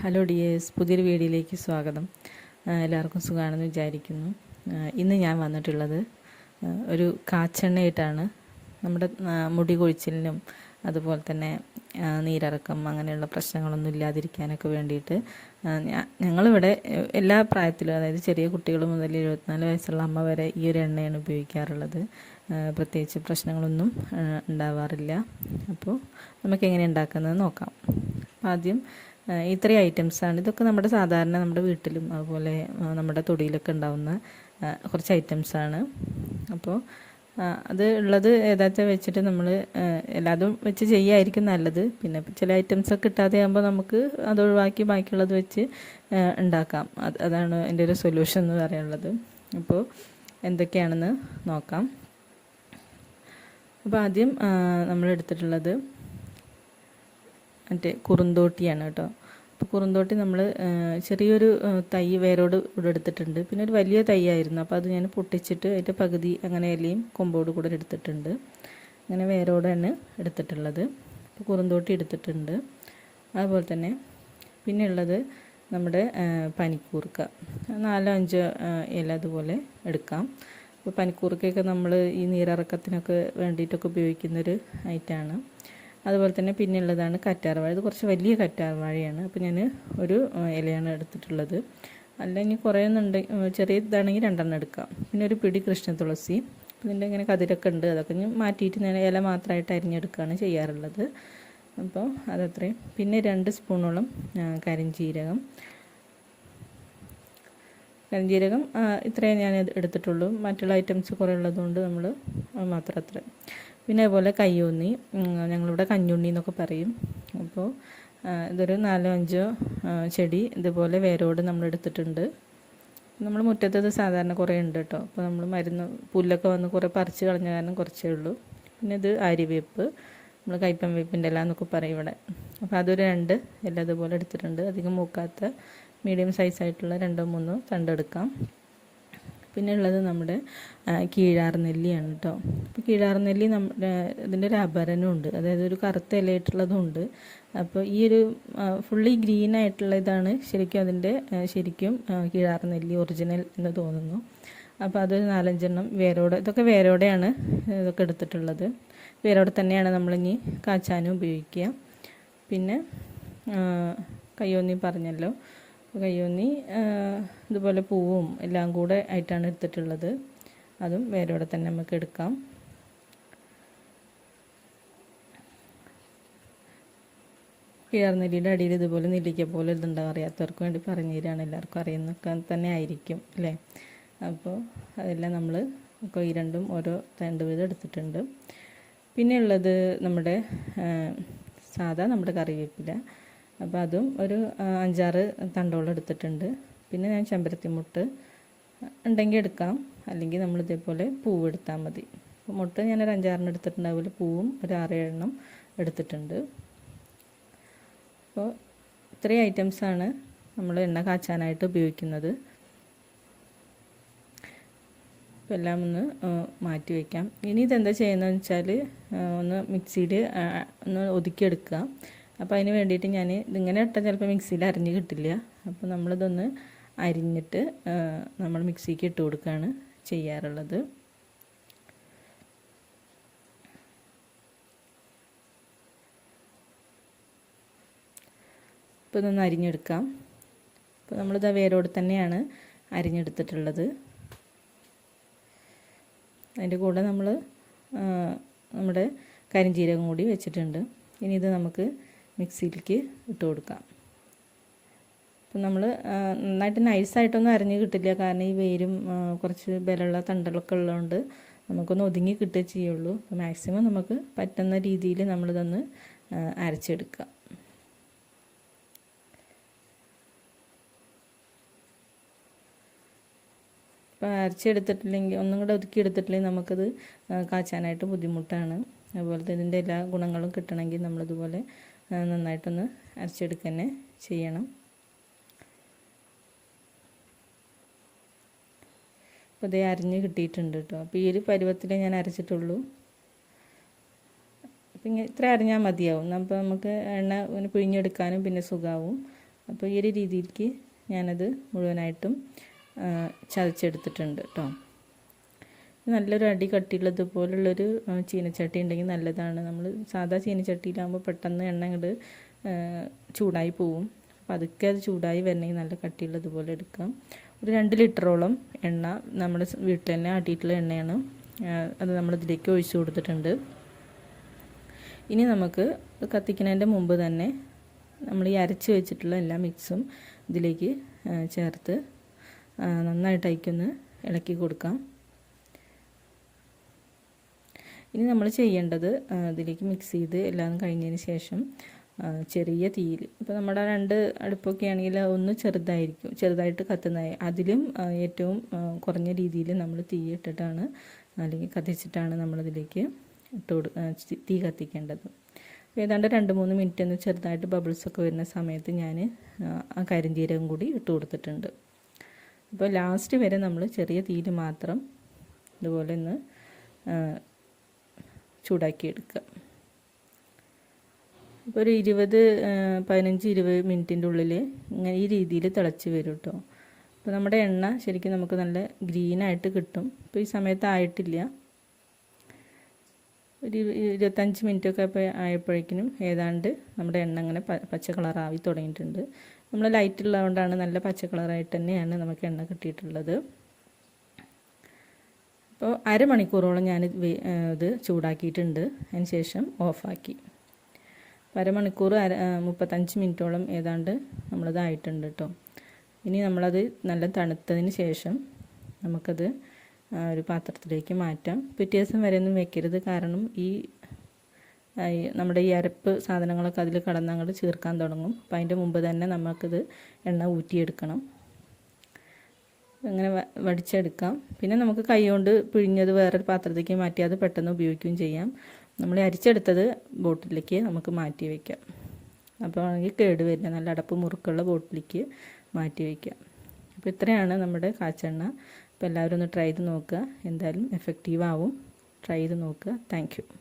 Hello dears പുതിയൊരു വീഡിയോയിലേക്ക് സ്വാഗതം. എല്ലാവർക്കും സുഖമാണെന്ന് വിചാരിക്കുന്നു. ഇന്ന് ഞാൻ വന്നിട്ടുള്ളത് ഒരു കാച്ചെണ്ണയായിട്ടാണ്. നമ്മുടെ മുടി കൊഴിച്ചിലിനും അതുപോലെ തന്നെ നീരിറക്കം അങ്ങനെയുള്ള പ്രശ്നങ്ങളൊന്നും ഇല്ലാതിരിക്കാനൊക്കെ വേണ്ടിയിട്ട് ഞങ്ങളിവിടെ എല്ലാ പ്രായത്തിലും അതായത് ചെറിയ കുട്ടികൾ മുതൽ എഴുപത്തിനാല് വയസ്സുള്ള അമ്മ വരെ ഈ ഒരു എണ്ണയാണ് ഉപയോഗിക്കാറുള്ളത്. പ്രത്യേകിച്ച് പ്രശ്നങ്ങളൊന്നും ഉണ്ടാവാറില്ല. അപ്പോൾ നമുക്ക് എങ്ങനെ ഉണ്ടാക്കുന്നത് നോക്കാം. ആദ്യം ഇത്രയും ഐറ്റംസാണ് ഇതൊക്കെ നമ്മുടെ സാധാരണ നമ്മുടെ വീട്ടിലും അതുപോലെ നമ്മുടെ തൊടിയിലൊക്കെ ഉണ്ടാവുന്ന കുറച്ച് ഐറ്റംസാണ് അപ്പോൾ അത് ഉള്ളത് ഏതാച്ച വെച്ചിട്ട് നമ്മൾ എല്ലാതും വെച്ച് ചെയ്യായിരിക്കും നല്ലത്. പിന്നെ ചില ഐറ്റംസ് ഒക്കെ കിട്ടാതെ ആകുമ്പോൾ നമുക്ക് അത് ഒഴിവാക്കി ബാക്കിയുള്ളത് വെച്ച് ഉണ്ടാക്കാം. അത് അതാണ് എന്റെ ഒരു സൊല്യൂഷൻ എന്ന് പറയാനുള്ളത്. അപ്പോൾ എന്തൊക്കെയാണെന്ന് നോക്കാം. അപ്പോൾ ആദ്യം നമ്മൾ എടുത്തിട്ടുള്ളത് മറ്റേ കുറുന്തോട്ടിയാണ് കേട്ടോ. അപ്പോൾ നമ്മൾ ചെറിയൊരു തൈ വേരോട് ഇവിടെ എടുത്തിട്ടുണ്ട്. പിന്നെ ഒരു വലിയ തൈയായിരുന്നു. അപ്പോൾ അത് ഞാൻ പൊട്ടിച്ചിട്ട് അതിന്റെ പകുതി അങ്ങനെ ഇലയും കൊമ്പോട് കൂടെ എടുത്തിട്ടുണ്ട്. അങ്ങനെ വേരോടാണ് എടുത്തിട്ടുള്ളത്. അപ്പോൾ കുറുന്തോട്ടി എടുത്തിട്ടുണ്ട്. അതുപോലെ തന്നെ പിന്നെ ഉള്ളത് നമ്മുടെ പനിക്കൂർക്ക. നാലോ അഞ്ചോ ഇല അതുപോലെ എടുക്കാം. അപ്പോൾ പനിക്കൂർക്കയൊക്കെ നമ്മൾ ഈ നീരിറക്കത്തിനൊക്കെ വേണ്ടിയിട്ടൊക്കെ ഉപയോഗിക്കുന്നൊരു ഐറ്റമാണ് അതുപോലെ തന്നെ പിന്നെ ഉള്ളതാണ് കറ്റാർവാഴ. ഇത് കുറച്ച് വലിയ കറ്റാർവാഴയാണ്. അപ്പോൾ ഞാൻ ഒരു ഇലയാണ് എടുത്തിട്ടുള്ളത്. അല്ല ഇനി കുറേ ചെറിയ ഇതാണെങ്കിൽ രണ്ടെണ്ണം എടുക്കാം. പിന്നെ ഒരു പിടി കൃഷ്ണ തുളസി. ഇതിന്റെ ഇങ്ങനെ കതിരൊക്കെ ഉണ്ട്. അതൊക്കെ ഞാൻ മാറ്റിയിട്ട് ഞാൻ ഇല മാത്രമായിട്ട് അരിഞ്ഞെടുക്കുകയാണ് ചെയ്യാറുള്ളത്. അപ്പോൾ അതത്രയും പിന്നെ രണ്ട് സ്പൂണോളം കരിഞ്ജീരകം കരിഞ്ജീരകം ഇത്രയും ഞാൻ എടുത്തിട്ടുള്ളൂ. മറ്റുള്ള ഐറ്റംസ് കുറേ ഉള്ളതുകൊണ്ട് നമ്മൾ മാത്രം അത്ര. പിന്നെ അതുപോലെ കയ്യൂന്നി ഞങ്ങളിവിടെ കഞ്ഞുണ്ണി എന്നൊക്കെ പറയും. അപ്പോൾ ഇതൊരു നാലോ അഞ്ചോ ചെടി ഇതുപോലെ വേരോട് നമ്മൾ എടുത്തിട്ടുണ്ട്. നമ്മൾ മുറ്റത്തത് സാധാരണ കുറേ ഉണ്ട് കേട്ടോ. അപ്പോൾ നമ്മൾ മരുന്ന് പുല്ലൊക്കെ വന്ന് കുറേ പറിച്ച് കളഞ്ഞ കാരണം കുറച്ചേ ഉള്ളൂ. പിന്നെ ഇത് ആര്യവേപ്പ് നമ്മൾ കയ്പം വേപ്പിന്റെ എല്ലാം എന്നൊക്കെ പറയും ഇവിടെ. അപ്പോൾ അതൊരു രണ്ട് എല്ലാം ഇതുപോലെ എടുത്തിട്ടുണ്ട്. അധികം മൂക്കാത്ത മീഡിയം സൈസ് ആയിട്ടുള്ള രണ്ടോ മൂന്നോ തണ്ടെടുക്കാം പിന്നെ ഉള്ളത് നമ്മുടെ ആ, കീഴാർ നെല്ലിയാണ് കേട്ടോ അപ്പോൾ കീഴാർ നെല്ലി നമ്മുടെ ഇതിന്റെ ഒരു അപരനും ഉണ്ട് അതായത് ഒരു കറുത്ത ഇലയായിട്ടുള്ളതും ഉണ്ട് അപ്പോൾ ഈ ഒരു ഫുള്ളി ഗ്രീൻ ആയിട്ടുള്ള ഇതാണ് ശരിക്കും അതിന്റെ ശരിക്കും ആ, കീഴാർ നെല്ലി ഒറിജിനൽ എന്ന് തോന്നുന്നു. അപ്പോൾ അതൊരു നാലഞ്ചെണ്ണം വേരോടെ ഇതൊക്കെ വേരോടെയാണ് ഇതൊക്കെ എടുത്തിട്ടുള്ളത്. വേരോടെ തന്നെയാണ് നമ്മളിനി കാച്ചാനും ഉപയോഗിക്കുക. പിന്നെ കയ്യോന്നി പറഞ്ഞല്ലോ. കയ്യോന്നി ഇതുപോലെ പൂവും എല്ലാം കൂടെ ആയിട്ടാണ് എടുത്തിട്ടുള്ളത്. അതും വേരോടെ തന്നെ നമുക്ക് എടുക്കാം. കിഴർനെല്ലിയുടെ അടിയിൽ ഇതുപോലെ നെല്ലിക്ക പോലെ ഇതുണ്ടാവും അറിയാത്തവർക്ക് വേണ്ടി പറഞ്ഞു തരികയാണ്. എല്ലാവർക്കും അറിയുന്നൊക്കെ തന്നെ ആയിരിക്കും അല്ലേ? അപ്പോൾ അതെല്ലാം നമ്മൾ ഈ രണ്ടും ഓരോ തണ്ട് വീതം എടുത്തിട്ടുണ്ട്. പിന്നെ ഉള്ളത് നമ്മുടെ സാധാ നമ്മുടെ കറിവേപ്പില. അപ്പോൾ അതും ഒരു അഞ്ചാറ് തണ്ടോളം എടുത്തിട്ടുണ്ട്. പിന്നെ ഞാൻ ചെമ്പരത്തി മുട്ട് ഉണ്ടെങ്കിൽ എടുക്കാം. അല്ലെങ്കിൽ നമ്മൾ ഇതേപോലെ പൂവ് എടുത്താൽ മതി. മുട്ട ഞാനൊരു അഞ്ചാറെണ്ണം എടുത്തിട്ടുണ്ട് അതുപോലെ പൂവും ഒരു ആറേഴെണ്ണം എടുത്തിട്ടുണ്ട്. അപ്പോൾ ഇത്രയും ഐറ്റംസാണ് നമ്മൾ എണ്ണ കാച്ചാനായിട്ട് ഉപയോഗിക്കുന്നത്. അപ്പോൾ എല്ലാം ഒന്ന് മാറ്റി വയ്ക്കാം. ഇനി ഇതെന്താ ചെയ്യുന്നതെന്ന് വെച്ചാൽ ഒന്ന് മിക്സിയിൽ ഒന്ന് ഒതുക്കിയെടുക്കുക അപ്പോൾ അതിന് വേണ്ടിയിട്ട് ഞാൻ ഇതിങ്ങനെ ഇട്ടാൽ ചിലപ്പോൾ മിക്സിയിൽ അരിഞ്ഞ് കിട്ടില്ല. അപ്പോൾ നമ്മളിതൊന്ന് അരിഞ്ഞിട്ട് നമ്മൾ മിക്സിക്ക് ഇട്ട് കൊടുക്കുകയാണ് ചെയ്യാറുള്ളത്. ഇപ്പോൾ ഇതൊന്ന് അരിഞ്ഞെടുക്കാം. അപ്പോൾ നമ്മളിത് വേരോട് തന്നെയാണ് അരിഞ്ഞെടുത്തിട്ടുള്ളത്. അതിന്റെ കൂടെ നമ്മൾ നമ്മുടെ കരിഞ്ജീരകം കൂടി വെച്ചിട്ടുണ്ട്. ഇനി ഇത് നമുക്ക് മിക്സിയിലേക്ക് ഇട്ട് കൊടുക്കാം. അപ്പം നമ്മൾ നന്നായിട്ട് നൈസായിട്ടൊന്നും അരിഞ്ഞ് കിട്ടില്ല. കാരണം ഈ വേരും കുറച്ച് ബലമുള്ള തണ്ടലൊക്കെ ഉള്ളതുകൊണ്ട് നമുക്കൊന്ന് ഒതുങ്ങി കിട്ടുകയേ ചെയ്യുള്ളൂ. അപ്പോൾ മാക്സിമം നമുക്ക് പറ്റുന്ന രീതിയിൽ നമ്മളിതൊന്ന് അരച്ചെടുക്കുക. ഇപ്പോൾ അരച്ചെടുത്തിട്ടില്ലെങ്കിൽ ഒന്നും കൂടെ ഒതുക്കി എടുത്തിട്ടില്ലെങ്കിൽ നമുക്കത് കാച്ചാനായിട്ട് ബുദ്ധിമുട്ടാണ്. അതുപോലെ തന്നെ ഇതിന്റെ എല്ലാ ഗുണങ്ങളും കിട്ടണമെങ്കിൽ നമ്മളിതുപോലെ നന്നായിട്ടൊന്ന് അരച്ചെടുക്കുക തന്നെ ചെയ്യണം. അപ്പോൾ ഇതേ അരിഞ്ഞ് കിട്ടിയിട്ടുണ്ട് കേട്ടോ അപ്പോൾ ഈ ഒരു പരുവത്തിലേ ഞാൻ അരച്ചിട്ടുള്ളൂ. അപ്പം ഇങ്ങനെ ഇത്ര അരിഞ്ഞാൽ മതിയാവും. അപ്പോൾ നമുക്ക് എണ്ണ ഇങ്ങനെ പിഴിഞ്ഞെടുക്കാനും പിന്നെ സുഖമാവും അപ്പോൾ ഈ ഒരു രീതിയിലേക്ക് ഞാനത് മുഴുവനായിട്ടും ചതച്ചെടുത്തിട്ടുണ്ട് കേട്ടോ നല്ലൊരു അടി കട്ടിയുള്ളത് പോലുള്ളൊരു ചീനച്ചട്ടി ഉണ്ടെങ്കിൽ നല്ലതാണ്. നമ്മൾ സാധാ ചീനച്ചട്ടിയിലാകുമ്പോൾ പെട്ടെന്ന് എണ്ണ ഇങ്ങോട്ട് ചൂടായി പോവും. അപ്പോൾ അതൊക്കെ അത് ചൂടായി വരണമെങ്കിൽ നല്ല കട്ടിയുള്ളത് പോലെ എടുക്കാം. ഒരു രണ്ട് ലിറ്ററോളം എണ്ണ നമ്മുടെ വീട്ടിൽ തന്നെ ആട്ടിയിട്ടുള്ള എണ്ണയാണ്. അത് നമ്മളിതിലേക്ക് ഒഴിച്ചു കൊടുത്തിട്ടുണ്ട്. ഇനി നമുക്ക് കത്തിക്കുന്നതിന്റെ മുമ്പ് തന്നെ നമ്മൾ ഈ അരച്ച് വെച്ചിട്ടുള്ള എല്ലാ മിക്സും ഇതിലേക്ക് ചേർത്ത് നന്നായിട്ട് അയക്കൊന്ന് ഇളക്കി കൊടുക്കാം. ഇനി നമ്മൾ ചെയ്യേണ്ടത് ഇതിലേക്ക് മിക്സ് ചെയ്ത് എല്ലാം കഴിഞ്ഞതിന് ശേഷം ചെറിയ തീയിൽ. ഇപ്പോൾ നമ്മുടെ രണ്ട് അടുപ്പൊക്കെ ആണെങ്കിൽ ഒന്ന് ചെറുതായിരിക്കും ചെറുതായിട്ട് കത്തുന്നതായി അതിലും ഏറ്റവും കുറഞ്ഞ രീതിയിൽ നമ്മൾ തീ ഇട്ടിട്ടാണ് അല്ലെങ്കിൽ കത്തിച്ചിട്ടാണ് നമ്മളിതിലേക്ക് ഇട്ട് കൊടു തീ കത്തിക്കേണ്ടത്. ഏതാണ്ട് രണ്ട് മൂന്ന് മിനിറ്റ് ഒന്ന് ചെറുതായിട്ട് ബബിൾസൊക്കെ വരുന്ന സമയത്ത് ഞാൻ ആ കരിഞ്ചീരകം കൂടി ഇട്ട് കൊടുത്തിട്ടുണ്ട്. അപ്പോൾ ലാസ്റ്റ് വരെ നമ്മൾ ചെറിയ തീയിൽ മാത്രം ഇതുപോലെ ഒന്ന് ചൂടാക്കി എടുക്കുക ഇപ്പോൾ ഒരു ഇരുപത് പതിനഞ്ച് ഇരുപത് മിനിറ്റിന്റെ ഉള്ളിൽ ഇങ്ങനെ ഈ രീതിയിൽ തിളച്ച് വരും കേട്ടോ അപ്പോൾ നമ്മുടെ എണ്ണ ശരിക്കും നമുക്ക് നല്ല ഗ്രീനായിട്ട് കിട്ടും. ഇപ്പോൾ ഈ സമയത്ത് ആയിട്ടില്ല. ഒരു ഇരു- ഇരുപത്തഞ്ച് മിനിറ്റൊക്കെ അപ്പോൾ ആയപ്പോഴേക്കിനും ഏതാണ്ട് നമ്മുടെ എണ്ണ അങ്ങനെ പച്ച കളറായി തുടങ്ങിയിട്ടുണ്ട്. നമ്മൾ ലൈറ്റ് ഉള്ളതുകൊണ്ടാണ് നല്ല പച്ച കളറായിട്ട് തന്നെയാണ് നമുക്ക് എണ്ണ കിട്ടിയിട്ടുള്ളത്. അപ്പോൾ അരമണിക്കൂറോളം ഞാൻ ഇത് ചൂടാക്കിയിട്ടുണ്ട്. അതിന് ശേഷം ഓഫാക്കി. അരമണിക്കൂർ അര മുപ്പത്തഞ്ച് മിനിറ്റോളം ഏതാണ്ട് നമ്മളതായിട്ടുണ്ട് കേട്ടോ ഇനി നമ്മളത് നല്ല തണുത്തതിന് ശേഷം നമുക്കത് ഒരു പാത്രത്തിലേക്ക് മാറ്റാം. പിറ്റേ ദിവസം വരെ ഒന്നും വെക്കരുത്. കാരണം ഈ നമ്മുടെ ഈ അരപ്പ് സാധനങ്ങളൊക്കെ അതിൽ കടന്ന് അങ്ങോട്ട് ചേർക്കാൻ തുടങ്ങും. അപ്പോൾ അതിന്റെ മുമ്പ് തന്നെ നമുക്കിത് എണ്ണ ഊറ്റിയെടുക്കണം. അങ്ങനെ വടിച്ചെടുക്കാം. പിന്നെ നമുക്ക് കൈകൊണ്ട് പിഴിഞ്ഞത് വേറൊരു പാത്രത്തേക്ക് മാറ്റി അത് പെട്ടെന്ന് ഉപയോഗിക്കുകയും ചെയ്യാം. നമ്മൾ അരിച്ചെടുത്തത് ബോട്ടിലേക്ക് നമുക്ക് മാറ്റി വയ്ക്കാം. അപ്പോൾ ആണെങ്കിൽ കേട് വരില്ല. നല്ല അടപ്പ് മുറുക്കുള്ള ബോട്ടിലേക്ക് മാറ്റി വയ്ക്കാം. അപ്പോൾ ഇത്രയാണ് നമ്മുടെ കാച്ചെണ്ണ. അപ്പോൾ എല്ലാവരും ഒന്ന് ട്രൈ ചെയ്ത് നോക്കുക. എന്തായാലും എഫക്റ്റീവ് ആവും. ട്രൈ ചെയ്ത് നോക്കുക. താങ്ക്